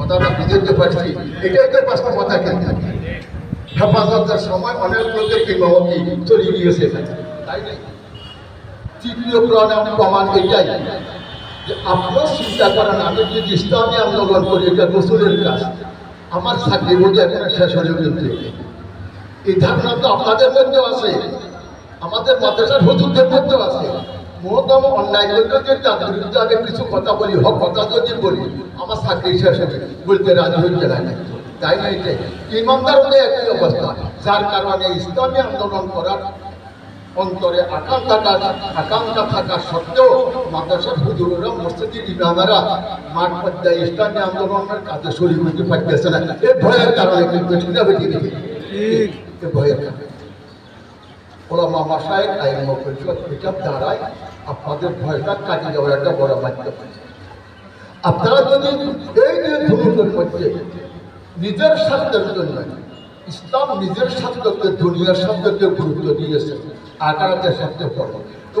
কথা প্রমাণ এটাই যে চিন্তা করেন, আমি করি, এটা কাজ। আমার চাকরি বোঝা এখানে শেষ হয়ে এই ধারণা তো আপনাদের মধ্যেও আছে। আমাদের মাদ্রাসার হুজুরদের মধ্যেও আছে। মহতম অন্যায় করলে যে তার বিরুদ্ধে আমি কিছু কথা বলি হক কথা যদি বলি আমার চাকরি শেষ হবে বলতে রাজি হইতে না। তাই না এটাই? ইমানদার হলে একই অবস্থা যার কারণে ইসলামী আন্দোলন করার অন্তরে আকাঙ্ক্ষা থাকা আকাঙ্ক্ষা থাকা সত্ত্বেও মাদ্রাসার হুজুরেরা মসজিদের ইমামেরা মাঠ পর্যায়ে ইসলামী আন্দোলনের কাজে শরীর করতে পারতেছে না। এই ভয়ের কারণে কিন্তু এ ভয়ের কারণে। ওলামা মাসায় আইন পরিষদ দ্বারাই আপনাদের ভয়টা কাটিয়ে যাওয়ার একটা বড় মাধ্যম। আপনারা যদি এই ধনুকের মধ্যে নিজের স্বার্থের জন্য, ইসলাম নিজের স্বার্থকে, দুনিয়ার স্বার্থকে গুরুত্ব দিয়েছে আকারাতের স্বার্থে পড়ে। তো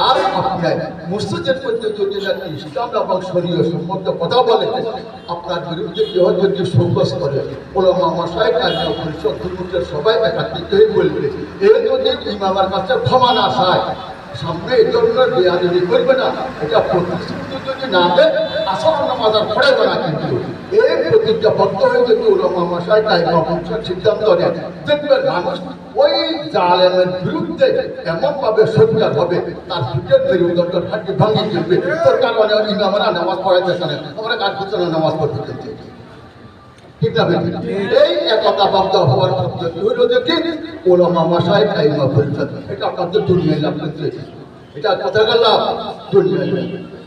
আর আপনার মসজিদের মধ্যে যদি ইসলাম এবং শরীয় সম্বন্ধে কথা বলে, আপনার বিরুদ্ধে কেউ যদি সংকোচ করে, ওলামা মশাই কাজা পরিষদ সবাই একাত্রিত হয়ে বলবে এই যদি ইমামের কাছে ক্ষমা না চায়, সামনে এই ধরনের বেয়াদি করবে না। এটা প্রতিশ্রুতি যদি না দেয় আসল নামাজার পড়ে না কিন্তু। এই প্রতিজ্ঞা বদ্ধ হয়ে যদি কাজা পরিষদ সিদ্ধান্ত নেয়, দেখবেন মানুষ ওই জালেমের বিরুদ্ধে এমনভাবে সজ্জার হবে, তার পিঠের মেরুদণ্ড থাকি ভাঙিয়ে দিবে তোর কারণে ইমামরা নামাজ পড়াইতেছে না আমরা কার পিছনে নামাজ পড়তে চলছে না এই একতা বদ্ধ হওয়ার পদ্ধতি হইল যে কি ওলামা মশাই পরিষদ এটা আপনাদের দুনিয়ায় এটা কথা গেল দুনিয়ায় লাভ।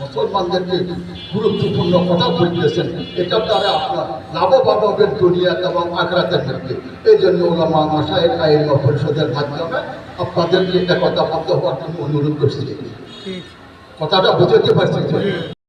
মুসলমানদেরকে গুরুত্বপূর্ণ কথা বলতেছেন। এটা তারা আপনার লাভবান হবেন দুনিয়া এবং আগ্রাতে থাকবে এই জন্য ওলামা আইন পরিষদের মাধ্যমে আপনাদেরকে কথা বন্ধ হওয়ার জন্য অনুরোধ করছি। কথাটা বুঝতে পারছি।